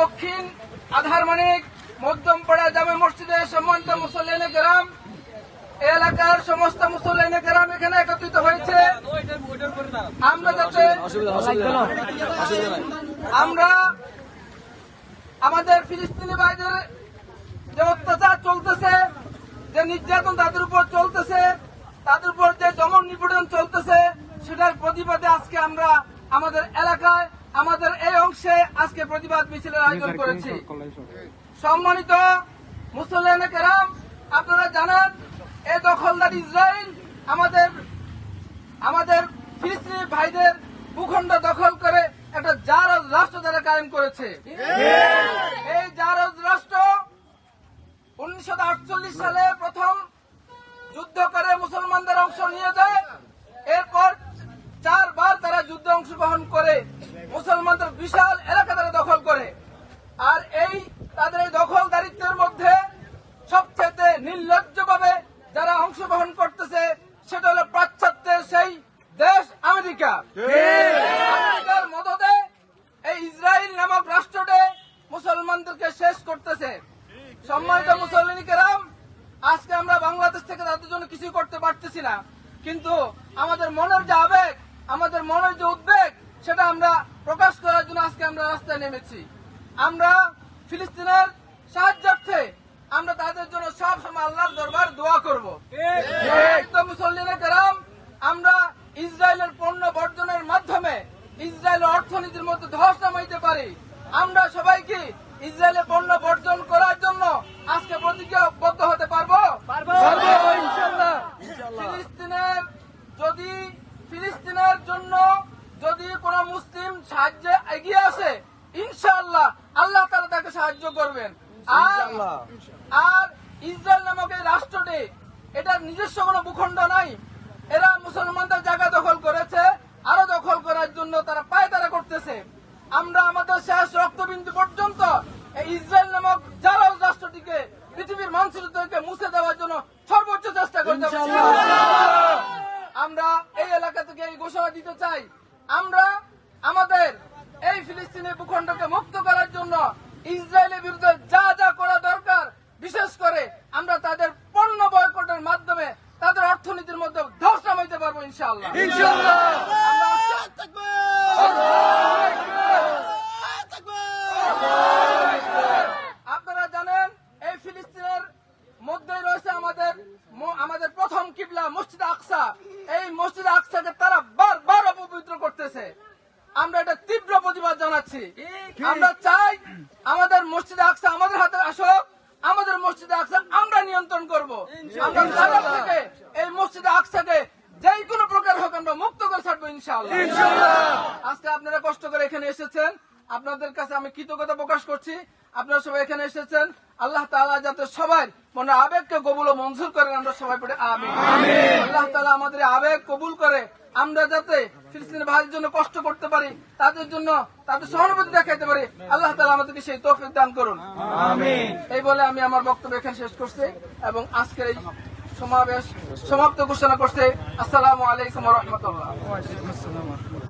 দক্ষিণ আধার মানিক মধ্যমপাড়া জামে মসজিদে সম্মানিত মুসল্লিনে গ্রাম এলাকার সমস্ত মুসল্লিনে গ্রাম এখানে একত্রিত হয়েছে। আমরা যাতে আমরা আমাদের ফিলিস্তিনি ভাইদের যে অত্যাচার চলতেছে যে নির্যাতন তাদের উপর চলতেছে তাদের উপর যে দমন নিপীড়ন চলতেছে সেটার প্রতিবাদে আজকে আমরা আমাদের এলাকায় অংশে আজকে প্রতিবাদ মিছিলের আয়োজন করেছি। সম্মানিত মুসল্লান কেরাম আপনারা জানেন এ দখলদার ইসরায়েল আমাদের আমাদের ফিলিস্তিনি ভাইদের ভূখণ্ড দখল করে একটা জারজ রাষ্ট্র তারা কায়েম করেছে। এই জারজ রাষ্ট্র উনিশশো আটচল্লিশ সালে প্রথম যুদ্ধ করে মুসলমানদের অংশ নিয়ে যায়। এরপর চারবার তারা যুদ্ধে অংশগ্রহণ করে। বিশাল এলাকা তারা দখল করে। আর এই তাদের এই দখলদারিত্বের মধ্যে সবচেয়ে নির্লজ্জভাবে যারা অংশগ্রহণ করতেছে, সেটা হলো পাশ্চাত্যের সেই দেশ আমেরিকা। আমেরিকার মদদে এই ইসরায়েল নামক রাষ্ট্রটি মুসলমানদেরকে শেষ করতেছে। সম্মানিত মুসল্লিনীকেরাম আজকে আমরা বাংলাদেশ থেকে তাদের জন্য কিছু করতে পারতেছি না। কিন্তু আমাদের মনের যে আবেগ, আমাদের মনের যে উদ্বেগ সেটা আমরা প্রকাশ করার জন্য আজকে আমরা রাস্তায় নেমেছি। আমরা ফিলিস্তিনের সাহায্যার্থে আমরা তাদের জন্য সব সময় আল্লাহর দরবার দোয়া করব একদম মুসল্লিনে কেরাম আমরা ইসরায়েলের পণ্য বর্জনের মাধ্যমে ইসরায়েলের অর্থনীতির মধ্যে ধস নামাইতে পারি আমরা সবাইকে ইসরায়েলের পণ্য বর্জন করার জন্য আজকে প্রতিজ্ঞাবদ্ধ হতে পারব পারব ইনশাল্লাহ ফিলিস্তিনের যদি ফিলিস্তিনের জন্য যদি কোন মুসলিম সাহায্যে এগিয়ে আসে ইনশাআল্লাহ আল্লাহ তারা তাকে সাহায্য করবেন। আর আর ইসরায়েল নামক এই রাষ্ট্রটি এটার নিজস্ব কোনো ভূখণ্ড নাই। এরা মুসলমানদের জায়গা দখল করেছে আরও দখল করার জন্য তারা পায়তারা করতেছে। আমরা আমাদের শেষ রক্তবিন্দু পর্যন্ত ইসরায়েল নামক যারা রাষ্ট্রটিকে পৃথিবীর মানচিত্র থেকে মুছে দেওয়ার জন্য সর্বোচ্চ চেষ্টা করতে আমরা এই এলাকা থেকে এই ঘোষণা দিতে চাই। আমরা আমাদের এই ফিলিস্তিনি ভূখণ্ডকে মুক্ত করার জন্য ইসরায়েলের বিরুদ্ধে যা যা করা দরকার বিশেষ করে আমরা তাদের পণ্য বয়কটের মাধ্যমে তাদের অর্থনীতির মধ্যে ধস নামাইতে পারব ইনশাআল্লাহ। আপনারা জানেন এই ফিলিস্তিনের মধ্যেই রয়েছে আমাদের আমাদের প্রথম কিবলা মসজিদ আকসা। এই মসজিদ আকসাকে তারা বারবার অপবিত্র করতেছে আমরা এটা তীব্র প্রতিবাদ জানাচ্ছি। আমরা চাই আমাদের মসজিদ আকসা আমাদের হাতে আসুক আমাদের মসজিদ আকসা আমরা নিয়ন্ত্রণ করব। আমরা কাতার থেকে এই মসজিদ আকসাকে যেই কোনো প্রকার হোক আমরা মুক্ত করে ছাড়বো ইনশাআল্লাহ। আজকে আপনারা কষ্ট করে এখানে এসেছেন আপনাদের কাছে আমি কৃতজ্ঞতা প্রকাশ করছি। আপনারা সবাই এখানে এসেছেন আল্লাহ তাআলা যাতে সবাই মনে আবেগকে কবুল ও মঞ্জুর করেন আমরা সবাই পড়ে আবেগ আল্লাহ তাআলা আমাদের আবেগ কবুল করে আমরা যাতে ফিলিস্তিনের ভাইয়ের জন্য কষ্ট করতে পারি তাদের জন্য তাদের সহানুভূতি দেখাইতে পারি আল্লাহ তালা আমাদেরকে সেই তৌফিক দান করুন। এই বলে আমি আমার বক্তব্য এখানে শেষ করছি এবং আজকের এই সমাবেশ সমাপ্ত ঘোষণা করছে। আসসালামু আলাইকুম রহমতুল্লাহ।